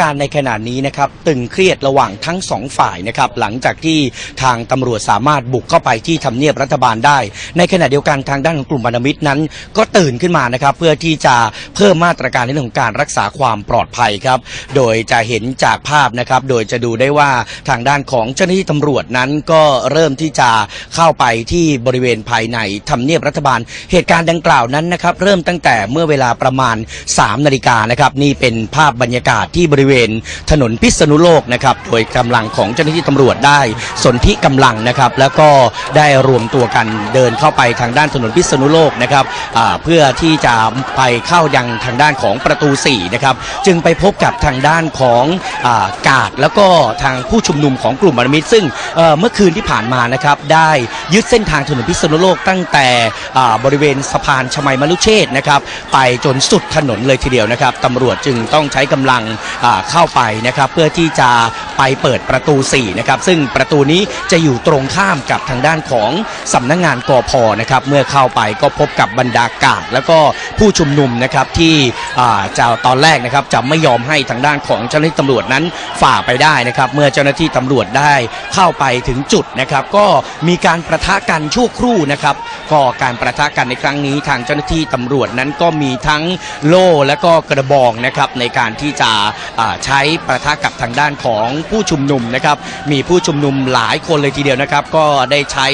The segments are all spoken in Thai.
การณ์ในขณะนี้นะครับตึงเครียดระหว่างทั้งสองฝ่ายนะครับหลังจากที่ทางตำรวจสามารถบุกเข้าไปที่ทำเนียบรัฐบาลได้ ในขณะเดียวกันทางด้านของกลุ่มพันธมิตรนั้น ก็ตื่นขึ้นมานะครับเพื่อที่จะเพิ่มมาตรการในเรื่องของการรักษาความปลอดภัยครับโดยจะเห็นจากภาพนะครับโดยจะดูได้ว่าทางด้านของเจ้าหน้าที่ตำรวจนั้นก็เริ่มที่จะเข้าไปที่บริเวณภายในทำเนียบรัฐบาล เหตุการณ์ดังกล่าวนั้นนะครับเริ่มตั้งแต่เมื่อเวลาประมาณ 3 นาฬิกานะครับนี่เป็นภาพบรรยากาศที่บริเวณถนนพิษณุโลกนะครับโดยกำลังของเจ้าหน้าที่ตำรวจได้สนธิกำลังนะครับ แล้วก็ได้รวมตัวกันเดินเข้าไปทางด้านถนนพิษณุโลกนะครับเพื่อที่จะไปเข้ายังทางด้านของประตู4นะครับจึงไปพบกับทางด้านของอากาดแล้วก็ทางผู้ชุมนุมของกลุ่มบรมิตรซึ่งเมื่อคืนที่ผ่านมานะครับได้ยึดเส้นทางถนนพิษณุโลกตั้งแต่บริเวณสะพานชมัยมรุเชษฐ์นะครับไปจนสุดถนนเลยทีเดียวนะครับตำรวจจึงต้องใช้กำลังาเข้าไปนะครับ เพื่อที่จะ ไปเปิดประตู4นะครับซึ่งประตูนี้จะอยู่ตรงข้ามกับทางด้านของสำนักงานกพนะครับเมื่อเข้าไปก็พบกับบรรดากาศ แล้วก็ผู้ชุมนุมนะครับที่อ่าจะตอนแรกนะครับจะไม่ยอมให้ทางด้านของเจ้าหน้าที่ตำรวจนั้นฝ่าไปได้นะครับเมื่อเจ้าหน้าที่ตำรวจได้เข้าไปถึงจุดนะครับก็มีการประทะกันชั่วครู่นะครับก็การประทะกันในครั้งนี้ทางเจ้าหน้าที่ตำรวจนั้นก็มีทั้งโล่และก็กระบองนะครับในการที่จะใช้ประทะกับทางด้านของผู้ชุมนุมนะครับมีผู้ชุมนุมหลายคนเลยทีเดียวนะครับก็ได้ใช้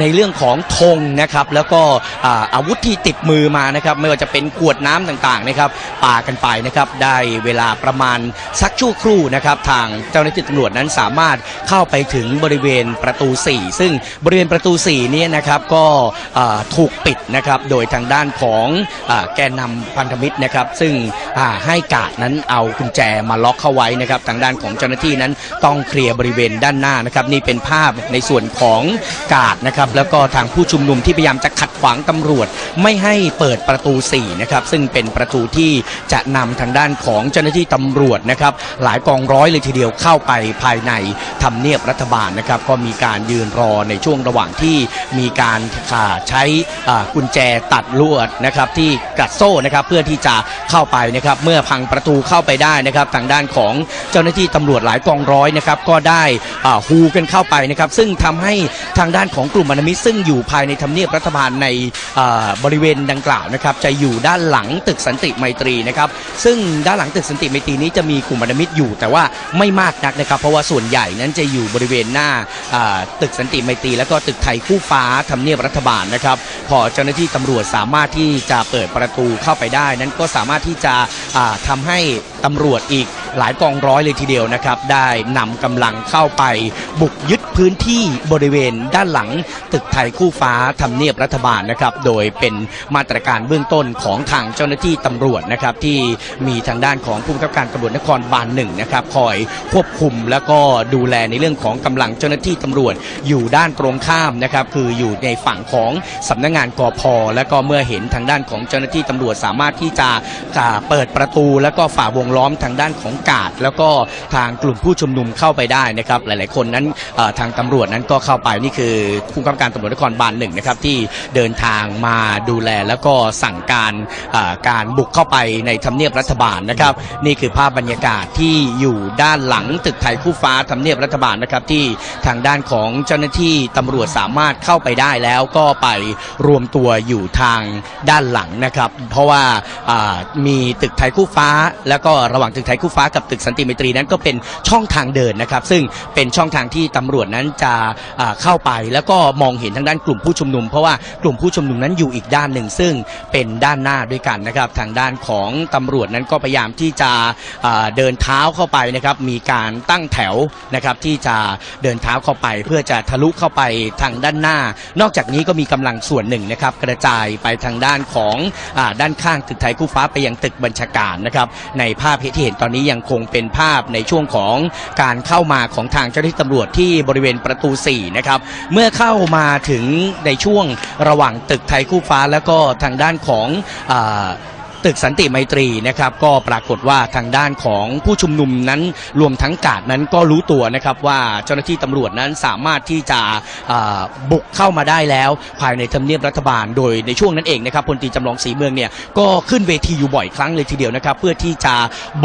ในเรื่องของธงนะครับแล้วก็อาอาวุธที่ติดมือมานะครับไม่ว่าจะเป็นขวดน้ำต่างๆนะครับปากันไปนะครับได้เวลาประมาณสักชั่วครู่นะครับทางเจ้าหน้าที่ตำรวจนั้นสามารถเข้าไปถึงบริเวณประตู 4 ซึ่งบริเวณประตู4นี่นะครับก็ถูกปิดนะครับโดยทางด้านของอแกนนำพันธมิตรนะครับซึ่งให้กาดนั้นเอากุญแจมาล็อกเข้าไว้นะครับทางด้านของเจ้าหน้าที่นั้นต้องเคลียร์บริเวณด้านหน้านะครับนี่เป็นภาพในส่วนของกาดนะครับแล้วก็ทางผู้ชุมนุมที่พยายามจะขัดขวางตำรวจ ไม่ให้เปิดประตู4นะครับซึ่งเป็นประตูที่จะนำทางด้านของเจ้าหน้าที่ตำรวจนะครับหลายกองร้อยเลยทีเดียวเข้าไปภายในทำเนียบรัฐบาลนะครับก็มีการยืนรอในช่วงระหว่างที่มีการาใช้กุญแจตัดลวดนะครับที่กัดโซ่นะครับเพื่อที่จะเข้าไปนะครับเมื่อพังประตูเข้าไปได้นะครับทางด้านของเจ้าหน้าที่ตำรวจหลายกองร้อยนะครับก็ได้ฮูกันเข้าไปนะครับซึ่งทำให้ทางด้านของกลุ่มันธมิตรซึ่งอยู่ภายในทำเนียบรัฐบาลในบริเวณดังกล่าวนะครับจะอยู่ด้านหลังตึกสันติไมตรีนะครับซึ่งด้านหลังตึกสันติไมตรีนี้จะมีกลุ่มพันธมิตรอยู่ แต่ว่าไม่มากนักนะครับ เพราะว่าส่วนใหญ่นั้นจะอยู่บริเวณหน้าตึกสันติไมตรีแล้วก็ตึกไทยคู่ฟ้าทำเนียบรัฐบาลนะครับ พอเจ้าหน้าที่ตำรวจสามารถที่จะเปิดประตูเข้าไปได้ นั้นก็สามารถที่จะอ่าทำให้ ตำรวจอีกหลายกองร้อยเลยทีเดียวนะครับ ได้นำกำลังเข้าไปบุกยึดพื้นที่บริเวณด้านหลัง ตึกไทยคู่ฟ้าทำเนียบรัฐบาลนะครับ โดยเป็นมาตรการเบื้องต้นของทางเจ้าหน้าที่ตำรวจนะครับที่มีทางด้านของผู้บังคับการตำรวจนครบาลหนึ่งนะครับคอยควบคุมแล้วก็ดูแลในเรื่องของกำลังเจ้าหน้าที่ตำรวจอยู่ด้านตรงข้ามนะครับคืออยู่ในฝั่งของสำนักงานกอพแล้วก็เมื่อเห็นทางด้านของเจ้าหน้าที่ตำรวจสามารถที่จะเปิดประตู แล้วก็ฝ่าวงล้อมทางด้านของกาด แล้วก็ทางกลุ่มผู้ชุมนุมเข้าไปได้นะครับ หลาย ๆ คนนั้นทางตำรวจนั้นก็เข้าไปนี่คือผู้กำกับการตำรวจนครบาลหนึ่งนะครับที่เดินทางมาดูแลแล้วก็สั่งการการบุกเข้าไปในทำเนียบรัฐบาลนะครับ นี่คือภาพบรรยากาศที่อยู่ด้านหลังตึกไทยคู่ฟ้าทำเนียบรัฐบาลนะครับที่ทางด้านของเจ้าหน้าที่ตำรวจสามารถเข้าไปได้แล้วก็ไปรวมตัวอยู่ทางด้านหลังนะครับ เพราะว่ามีตึกไทยคู่ฟ้าแล้วก็ระหว่างตึกไทยคู่ฟ้ากับตึกสันติไมตรีนั้นก็เป็นช่องทางเดินนะครับ ซึ่งเป็นช่องทางที่ตำรวจนั้นจะเข้าไป แล้วก็มองเห็นทางด้านกลุ่มผู้ชุมนุม เพราะว่ากลุ่มผู้ชุมนุมนั้นอยู่อีกด้านหนึ่ง ซึ่งเป็นด้านหน้าด้วยกันนะครับ ทางด้านของตำรวจนั้นก็พยายามที่จะเดินเท้าเข้าไปนะครับมีการตั้งแถวนะครับที่จะเดินเท้าเข้าไป เพื่อจะทะลุเข้าไปทางด้านหน้า นอกจากนี้ก็มีกำลังส่วนหนึ่งนะครับกระจายไปทางด้านของอด้านข้างตึกไทยคู่ฟ้าไปยังตึกบัญชาการนะครับในภาพาพที่เห็นตอนนี้ยังคงเป็นภาพในช่วงของการเข้ามาของทางเจ้าหน้าที่ตำรวจที่บริเวณประตู 4 นะครับ เมื่อเข้ามาถึงในช่วงระหว่างตึกไทยคู่ฟ้าแล้วก็ทางด้านของอ ตึกสันติไมตรีนะครับก็ปรากฏว่าทางด้านของผู้ชุมนุมนั้นรวมทั้งกาดนั้นก็รู้ตัวนะครับว่าเจ้าหน้าที่ตำรวจนั้นสามารถที่จะบุกเข้ามาได้แล้ว ภายในทำเนียบรัฐบาล โดยในช่วงนั้นเองนะครับพลตรีจำลองศรีเมืองเนี่ยก็ขึ้นเวทีอยู่บ่อยครั้งเลยทีเดียวนะครับ เพื่อที่จะ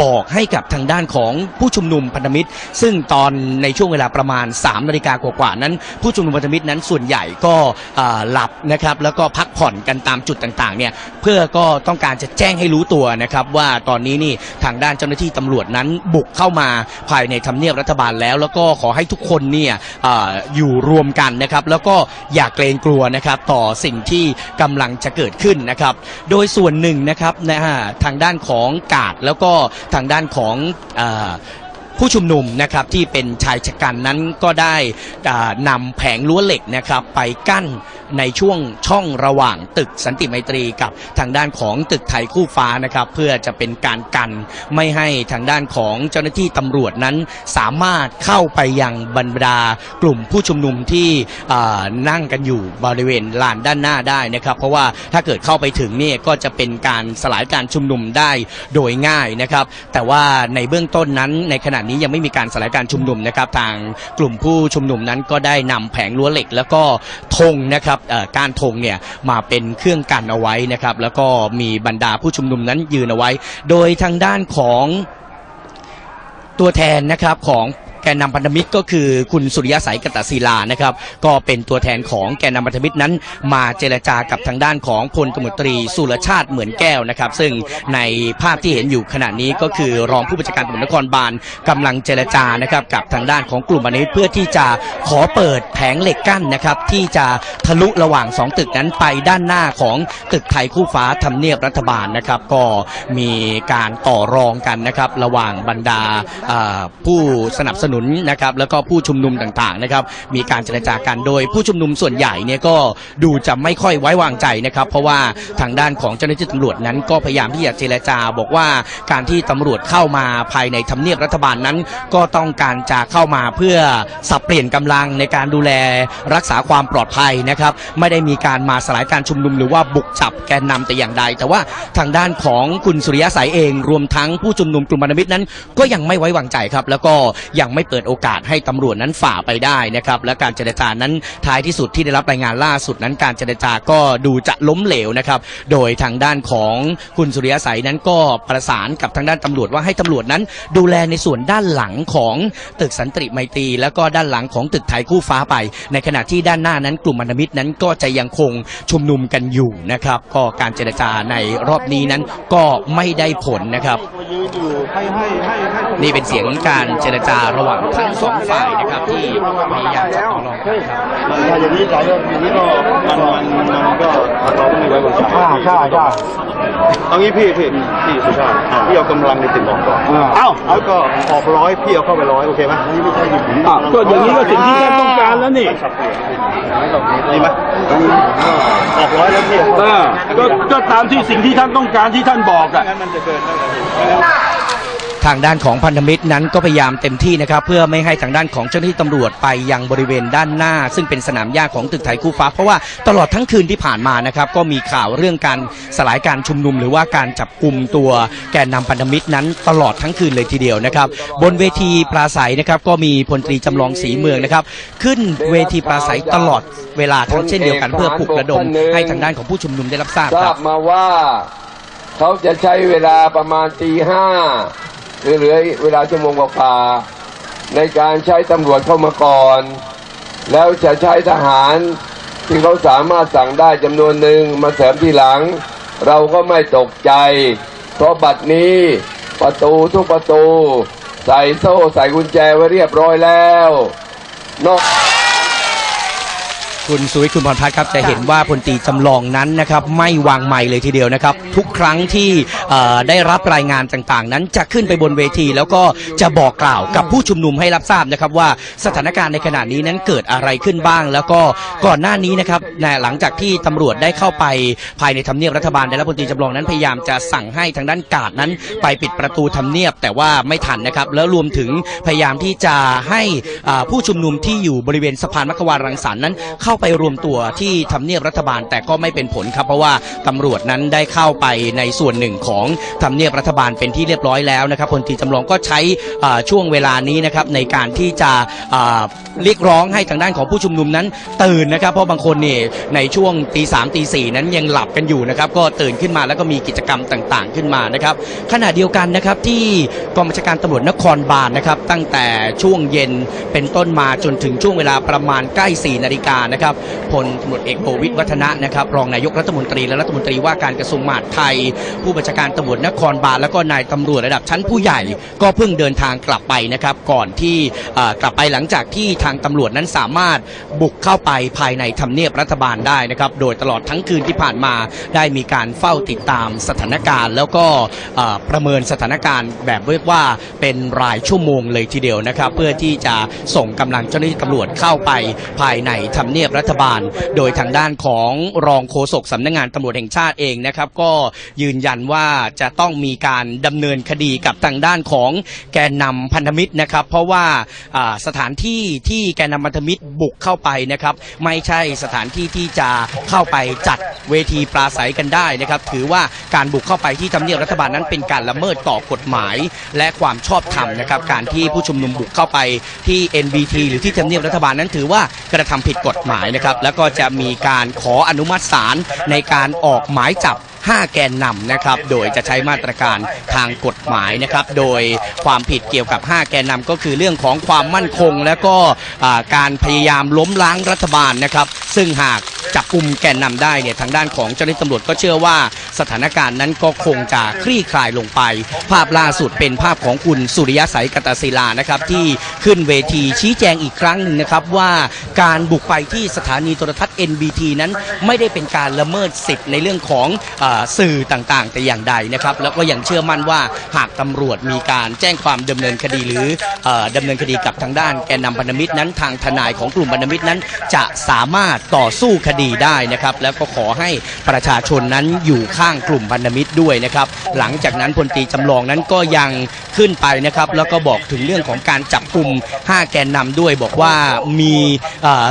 บอกให้กับทางด้านของผู้ชุมนุมพันธมิตร ซึ่งตอนในช่วงเวลาประมาณ3นาฬิกากว่าๆนั้น ผู้ชุมนุมพันธมิตรนั้นส่วนใหญ่ก็หลับนะครับแล้วก็พักผ่อนกันตามจุดต่างๆเนี่ยเพื่อก็ต้องการจะแจ้งให้รู้ตัวนะครับว่าตอนนี้นี่ทางด้านเจ้าหน้าที่ตำรวจนั้นบุกเข้ามาภายในทำเนียบรัฐบาลแล้ว แล้วก็ขอให้ทุกคนเนี่ยออยู่รวมกันนะครับ แล้วก็อย่าเกรงกลัวนะครับต่อสิ่งที่กำลังจะเกิดขึ้นนะครับ โดยส่วนหนึ่งนะครับนะฮะทางด้านของกาดแล้วก็ทางด้านของอ ผู้ชุมนุมนะครับที่เป็นชายชะกันนั้นก็ได้อ่านำแผงรั้วเหล็กนะครับไปกั้นในช่วงช่องระหว่างตึกสันติไมตรีกับทางด้านของตึกไทยคู่ฟ้านะครับ เพื่อจะเป็นการกันไม่ให้ทางด้านของเจ้าหน้าที่ตำรวจนั้น สามารถเข้าไปยังบรรดากลุ่มผู้ชุมนุมที่นั่งกันอยู่บริเวณลานด้านหน้าได้นะครับ เพราะว่าถ้าเกิดเข้าไปถึงนี่ก็จะเป็นการสลายการชุมนุมได้โดยง่ายนะครับ แต่ว่าในเบื้องต้นนั้นในขณะนี้ยังไม่มีการสลายการชุมนุมนะครับทางกลุ่มผู้ชุมนุมนั้นก็ได้นำแผงรั้วเหล็ก แล้วก็ธงนะครับการธงเนี่ยมาเป็นเครื่องกันเอาไว้นะครับ แล้วก็มีบรรดาผู้ชุมนุมนั้นยืนเอาไว้ โดยทางด้านของตัวแทนนะครับของ แกนนำพันธมิตรก็คือคุณสุริยะสายกตศิลานะครับ ก็เป็นตัวแทนของแกนนำพันธมิตรนั้น มาเจรจากับทางด้านของพลตำรวจตรีสุรชาติเหมือนแก้วนะครับ ซึ่งในภาพที่เห็นอยู่ขณะนี้ก็คือรองผู้บัญชาการตำรวจนครบาลกำลังเจรจานะครับกับทางด้านของกลุ่มพันธมิตรเพื่อที่จะขอเปิดแผงเหล็กกั้นนะครับที่จะทะลุระหว่างสองตึกนั้นไปด้านหน้าของตึกไทยคู่ฟ้าทำเนียบรัฐบาลนะครับก็มีการต่อรองกันนะครับระหว่างบรรดาอ่าผู้สนับสนุนนุนนะครับแล้วก็ผู้ชุมนุมต่างๆนะครับมีการเจรจากันโดยผู้ชุมนุมส่วนใหญ่เนี่ยก็ดูจะไม่ค่อยไว้วางใจนะครับ เพราะว่าทางด้านของเจ้าหน้าที่ตำรวจนั้นก็พยายามที่จะเจรจาบอกว่าการที่ตำรวจเข้ามาภายในทำเนียบรัฐบาลนั้น ก็ต้องการจะเข้ามาเพื่อสับเปลี่ยนกำลังในการดูแลรักษาความปลอดภัยนะครับ ไม่ได้มีการมาสลายการชุมนุมหรือว่าบุกจับแกนนำแต่อย่างใด แต่ว่าทางด้านของคุณสุริยะสายเอง รวมทั้งผู้ชุมนุมกลุ่มพันธมิตรนั้น ก็ยังไม่ไว้วางใจครับ แล้วก็ยังไม่เปิดโอกาสให้ตำรวจนั้นฝ่าไปได้นะครับและการเจรจานั้นท้ายที่สุดที่ได้รับรายงานล่าสุดนั้นการเจรจาก็ดูจะล้มเหลวนะครับโดยทางด้านของคุณสุริยะสายนั้นก็ประสานกับทางด้านตำรวจว่าให้ตำรวจนั้น ดูแลในส่วนด้านหลังของตึกสันติไมตรีแล้วก็ด้านหลังของตึกไทยคู่ฟ้าไป ในขณะที่ด้านหน้านั้นกลุ่มพันธมิตรนั้นก็จะยังคงชุมนุมกันอยู่นะครับ ก็การเจรจาในรอบนี้นั้นก็ไม่ได้ผลนะครับ นี่เป็นเสียงการเจรจาระหว่างทั้งสองฝ่ายนะครับที่พยายามจะต่อรองกันครับถ้าอย่างนี้สายอย่างนี้ก็มันมันมันก็เราไม่ไว้วางใจใช่ใช่เอางี้พี่พี่พี่สุชาติพี่เอากำลังในตึกออกก่อนอ่าเอ้าแล้วก็ออกร้อยพี่เอาเข้าไปร้อยโอเคไหมนี่ไม่ใช่หยุดอะก็อย่างนี้ก็สิ่งที่ท่านต้องการแล้วนี่ดีไหมออกร้อยแล้วพี่ก็ก็ตามที่สิ่งที่ท่านต้องการที่ท่านบอกอะงั้นมันจะเกินเท่าไหร่ ทางด้านของพันธมิตรนั้นก็พยายามเต็มที่นะครับ เพื่อไม่ให้ทางด้านของเจ้าหน้าที่ตำรวจไปยังบริเวณด้านหน้า ซึ่งเป็นสนามหญ้าของตึกไทยคู่ฟ้า เพราะว่าตลอดทั้งคืนที่ผ่านมานะครับก็มีข่าวเรื่องการสลายการชุมนุม หรือว่าการจับกลุ่มตัวแกนนำพันธมิตรนั้นตลอดทั้งคืนเลยทีเดียวนะครับ บนเวทีปราศัยนะครับก็มีพลตรีจำลองศรีเมืองนะครับ ขึ้นเวทีปราศัยตลอดเวลาทั้งเช่นเดียวกันเพื่อปลุกระดมให้ทางด้านของผู้ชุมนุมได้รับทราบทครารับมาว่าเขาจะใช้เวลาประมาณตีห้า เหลือเวลาชั่วโมงกว่าในการใช้ตำรวจเข้ามาก่อน แล้วจะใช้ทหารที่เขาสามารถสั่งได้จำนวนหนึ่งมาเสริมทีหลัง เราก็ไม่ตกใจ เพราะบัดนี้ประตูทุกประตู ใส่โซ่ใส่กุญแจไว้เรียบร้อยแล้ว นอก คุณสุวิทย์คุณพรพัฒน์ครับจะเห็นว่าพลตรีจำลองนั้นนะครับไม่วางไม้เลยทีเดียวนะครับ ทุกครั้งที่เอ่อได้รับรายงานต่างๆ นั้นจะขึ้นไปบนเวที แล้วก็จะบอกกล่าวกับผู้ชุมนุมให้รับทราบนะครับว่าสถานการณ์ในขณะนี้นั้นเกิดอะไรขึ้นบ้าง แล้วก็ก่อนหน้านี้นะครับนะหลังจากที่ตำรวจได้เข้าไปภายในทำเนียบรัฐบาลได้รับพลตรีจำลองนั้นพยายามจะสั่งให้ทางด้านกาดนั้น ไปปิดประตูทำเนียบแต่ว่าไม่ทันนะครับแล้วรวมถึงพยายามที่จะให้อ่าผู้ชุมนุมที่อยู่บริเวณสะพานมัควารังสรรค์นั้นเข้าไปรวมตัวที่ทำเนียบรัฐบาลแต่ก็ไม่เป็นผลครับเพราะว่าตำรวจนั้นได้เข้าไปในส่วนหนึ่งของทำเนียบรัฐบาลเป็นที่เรียบร้อยแล้วนะครับพลตรีจำลองก็ใช้ช่วงเวลานี้นะครับในการที่จะเรียกร้องให้ทางด้านของผู้ชุมนุมนั้น ตื่นนะครับเพราะบางคนนี่ในช่วงตีสามตีสี่นั้นยังหลับกันอยู่นะครับก็ตื่นขึ้นมาแล้วก็มีกิจกรรมต่างๆ ขึ้นมานะครับขณะเดียวกันนะครับที่กองบัญชาการตำรวจนครบาลนะครับตั้งแต่ช่วงเย็นเป็นต้นมาจนถึงช่วงเวลาประมาณใกล้4นาฬิกานะครับพลตำรวจเอกโอวิทย์วัฒนะนะครับรองนายกรัฐมนตรีและรัฐมนตรีว่าการกระทรวงมหาดไทย ผู้บัญชาการตำรวจนครบาลแล้วก็นายตำรวจระดับชั้นผู้ใหญ่ ก็เพิ่งเดินทางกลับไปนะครับก่อนที่กลับไปหลังจากที่ทางตำรวจนั้นสามารถบุกเข้าไปภายในทำเนียบรัฐบาลได้นะครับโดยตลอดทั้งคืนที่ผ่านมาได้มีการเฝ้าติดตามสถานการณ์ แล้วก็ประเมินสถานการณ์แบบเรียกว่าเป็นรายชั่วโมงเลยทีเดียวนะครับ เพื่อที่จะส่งกำลังเจ้าหน้าที่ตำรวจเข้าไปภายในทำเนียบรัฐบาล โดยทางด้านของรองโฆษกสำนักงานตำรวจแห่งชาติเองนะครับ ก็ยืนยันว่าจะต้องมีการดำเนินคดีกับทางด้านของแกนนำพันธมิตรนะครับ เพราะว่าสถานที่ที่แกนนำพันธมิตรบุกเข้าไปนะครับ ไม่ใช่สถานที่ที่จะเข้าไปจัดเวทีปราศัยกันได้นะครับ ถือว่าการบุกเข้าไปที่ทำเนียบรัฐบาลนั้นเป็นการละเมิดต่อกฎหมาย และความชอบธรรมนะครับ การที่ผู้ชุมนุมบุกเข้าไปที่ NBT หรือที่ทำเนียบรัฐบาลนั้นถือว่ากระทำผิดกฎหมายนะครับแล้วก็จะมีการขออนุมัติศาลในการออกหมายจับ 5 แกนนำนะครับ โดยจะใช้มาตรการทางกฎหมายนะครับ โดยความผิดเกี่ยวกับ 5 แกนนำก็คือเรื่องของความมั่นคง และก็อ่าการพยายามล้มล้างรัฐบาลนะครับซึ่งหากจับกลุ่มแกนนำได้เนี่ยทางด้านของเจ้าหน้าที่ตำรวจก็เชื่อว่าสถานการณ์นั้นก็คงจะคลี่คลายลงไป ภาพล่าสุดเป็นภาพของคุณสุริยะสายกตศิลานะครับที่ขึ้นเวทีชี้แจงอีกครั้งหนึ่งนะครับว่าการบุกไปที่สถานีโทรทัศน์ NBT นั้นไม่ได้เป็นการละเมิดสิทธิ์ในเรื่องของอสื่อต่างๆ แต่อย่างใดนะครับแล้วก็ยังเชื่อมั่นว่าหากตำรวจมีการแจ้งความดำเนินคดีหรือออดำเนินคดีกับทางด้านแกนนำพันธมิตรนั้นทางทนายของกลุ่มพันธมิตรนั้นจะสามารถต่อสู้คดีได้นะครับ แล้วก็ขอให้ประชาชนนั้นอยู่ข้างกลุ่มพันธมิตรด้วยนะครับ หลังจากนั้นพลตีจำลองนั้นก็ยังขึ้นไปนะครับ แล้วก็บอกถึงเรื่องของการจับกลุ่ม5 แกนนำด้วย บอกว่ามี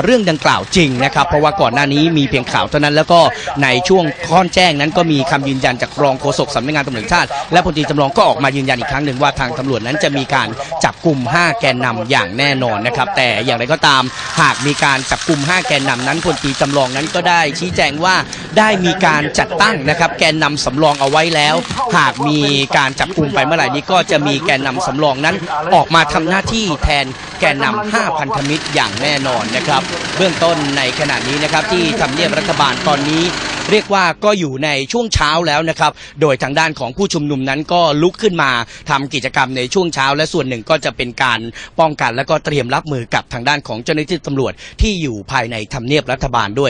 เรื่องดังกล่าวจริงนะครับ เพราะว่าก่อนหน้านี้มีเพียงข่าวเท่านั้น แล้วก็ในช่วงค่อนแจ้งนั้นก็มีคำยืนยันจากรองโฆษกสำนักงานตำรวจชาติ และพลตีจำลองก็ออกมายืนยันอีกครั้งหนึ่งว่าทางตำรวจนั้นจะมีการจับกลุ่ม5 แกนนำอย่างแน่นอนนะครับ แต่อย่างไรก็ตามหากมีการจับกลุ่ม5 แกนนำนั้นพลตรีจำลองนั้นก็ได้ ชี้แจงว่าได้มีการจัดตั้งนะครับแกนนำสำรองเอาไว้แล้ว หากมีการจับกลุ่มไปเมื่อไหร่นี้ก็จะมีแกนนำสำรองนั้น ออกมาทำหน้าที่แทนแกนนำ5พันธมิตรอย่างแน่นอนนะครับ เบื้องต้นในขณะนี้นะครับที่ทำเนียบรัฐบาลตอนนี้ เรียกว่าก็อยู่ในช่วงเช้าแล้วนะครับ โดยทางด้านของผู้ชุมนุมนั้นก็ลุกขึ้นมาทำกิจกรรมในช่วงเช้า และส่วนหนึ่งก็จะเป็นการป้องกันและก็เตรียมรับมือกับทางด้านของเจ้าหน้าที่ตำรวจที่อยู่ภายในทำเนียบรัฐบาลด้วย